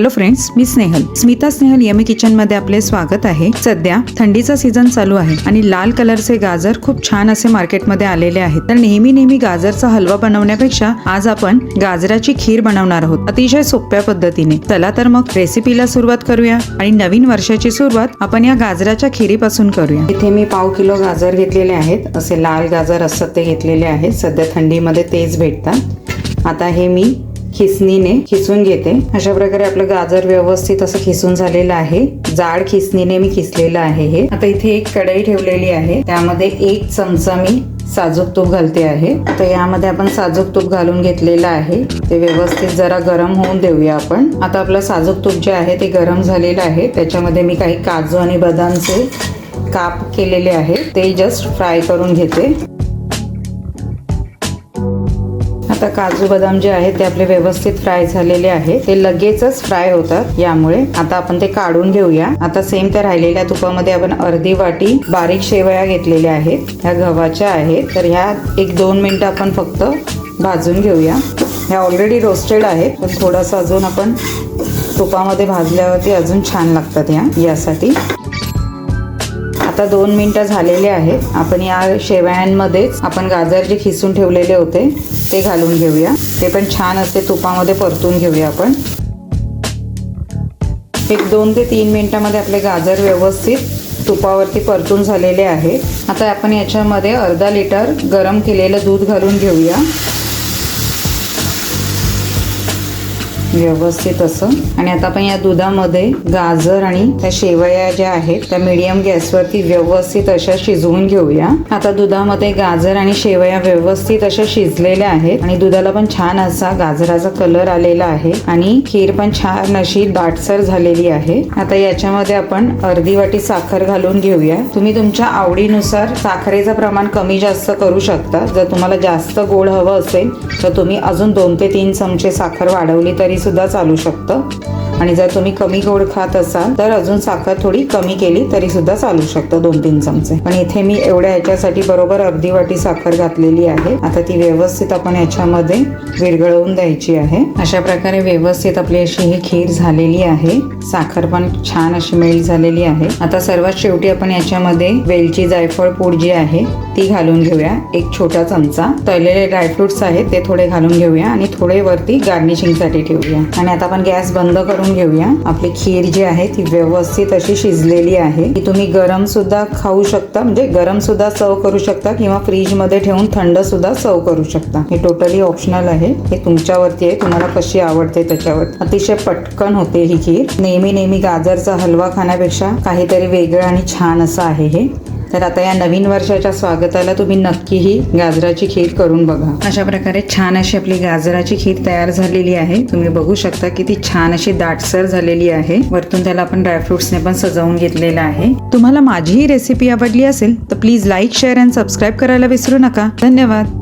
Hello friends मी Snehal. Smita Snehal yummy किचनमध्ये आपले स्वागत आहे. सध्या थंडीचा सीझन चालू आहे आणि लाल कलरचे गाजर खूप छान असे मार्केटमध्ये आलेले आहेत. तर नेहमी नेहमी गाजरचा हलवा बनवण्यापेक्षा आज आपण गाजराची खीर बनवणार आहोत. अतिशय सोप्या पद्धतीने. चला तर मग रेसिपीला सुरुवात करूया आणि नवीन वर्षाची सुरुवात आपण या गाजराच्या खिरीपासून करूया. इथे मी पाव किलो गाजर घेतलेले आहेत. असे लाल गाजर असतात ते घेतलेले आहेत. सध्या थंडीमध्ये तेच भेटतात. आता हे मी खिसणीने खिसून घेते. अशा प्रकारे आपलं गाजर व्यवस्थित असं खिसून झालेलं आहे. जाड खिसणीने मी खिसलेलं आहे हे. आता इथे एक कढई ठेवलेली आहे. त्यामध्ये एक चमचा मी साजूक तूप घालते आहे. तर यामध्ये आपण साजूक तूप घालून घेतलेलं आहे. ते व्यवस्थित जरा गरम होऊन देऊया आपण. आता आपलं साजूक तूप जे आहे ते गरम झालेलं आहे. त्याच्यामध्ये मी काही काजू आणि बदामचे काप केलेले आहे. ते जस्ट फ्राय करून घेते. आता काजू बदाम जे आहेत ते आपले व्यवस्थित फ्राय झालेले आहे ते लगेचच फ्राय होतात. यामुळे आता आपण ते काढून घेऊया. आता सेम त्या राहिलेल्या तुपामध्ये आपण अर्धी वाटी बारीक शेवया घेतलेल्या आहेत. ह्या गव्हाच्या आहेत. तर ह्या एक दोन मिनिटं आपण फक्त भाजून घेऊया. ह्या ऑलरेडी रोस्टेड आहेत. पण थोडासा अजून आपण तुपामध्ये भाजल्यावरती अजून छान लागतात ह्या. यासाठी आता दोन मिनटं झालेले आहेत. आपण या शेवयांमध्येच आपण गाजर जे खिसून ठेवलेले होते ते घालून घेऊया. ते पण छान असते तुपामध्ये परतून घेऊया आपण. एक दोन ते तीन मिनटामध्ये आपले गाजर व्यवस्थित तुपावरती परतून झालेले आहे आता आपण याच्यामध्ये अर्धा लिटर गरम केलेलं दूध घालून घेऊया. व्यवस्थित असं. आणि आता आपण या दुधामध्ये गाजर आणि त्या शेवया ज्या आहेत त्या मिडियम गॅसवरती व्यवस्थित अशा शिजवून घेऊया. आता दुधामध्ये गाजर आणि शेवया व्यवस्थित अशा शिजलेल्या आहेत आणि दुधाला पण छान असा गाजराचा कलर आलेला आहे आणि खीर पण छान अशी दाटसर झालेली आहे. आता याच्यामध्ये आपण अर्धी वाटी साखर घालून घेऊया. तुम्ही तुमच्या आवडीनुसार साखरेचं प्रमाण कमी जास्त करू शकता. जर तुम्हाला जास्त गोड हवं असेल तर तुम्ही अजून दोन ते तीन चमचे साखर वाढवली तरी सुद्धा चालू शकतं. आणि जर तुम्ही कमी गोड खात असाल तर अजून साखर थोडी कमी केली तरी सुद्धा चालू शकतं दोन तीन चमचे. पण इथे मी एवढ्या याच्यासाठी बरोबर अर्धी वाटी साखर घातलेली आहे. आता ती व्यवस्थित आपण याच्यामध्ये विरघळवून द्यायची आहे. अशा प्रकारे व्यवस्थित आपली अशी ही खीर झालेली आहे. साखर पण छान अशी मेल्ट झालेली आहे. आता सर्वात शेवटी आपण याच्यामध्ये वेलची जायफळ पूड जी आहे ती घालून घेऊया. एक छोटा चमचा. तळलेले ड्रायफ्रुट्स आहेत ते थोडे घालून घेऊया आणि थोडे वरती गार्निशिंगसाठी ठेवूया. आणि आता आपण गॅस बंद करून घेऊया. आपली खीर जी आहे ती व्यवस्थित अशी शिजलेली आहे. ती तुम्ही गरम सुद्धा खाऊ शकता म्हणजे गरम सुद्धा सर्व करू शकता किंवा फ्रीजमध्ये ठेवून थंड सुद्धा सर्व करू शकता. हे टोटली ऑप्शनल आहे. हे तुमच्यावरती आहे. तुम्हाला कशी आवडते त्याच्यावर अतिशय पटकन होते ही खीर. नेहमी नेहमी गाजरचा हलवा खाण्यापेक्षा काहीतरी वेगळं आणि छान असं आहे हे. तर आता या नवीन वर्षाच्या स्वागताला तुम्ही नक्की ही गाजराची खीर करून बघा. अशा प्रकारे छान अशी आपली गाजराची खीर तयार झालेली आहे. तुम्ही बघू शकता की ती छान अशी दाटसर झालेली आहे. वरतून त्याला आपण ड्रायफ्रुट्सने पण सजवून घेतलेलं आहे. तुम्हाला माझी ही रेसिपी आवडली असेल तर please like share and subscribe करायला विसरू नका. धन्यवाद.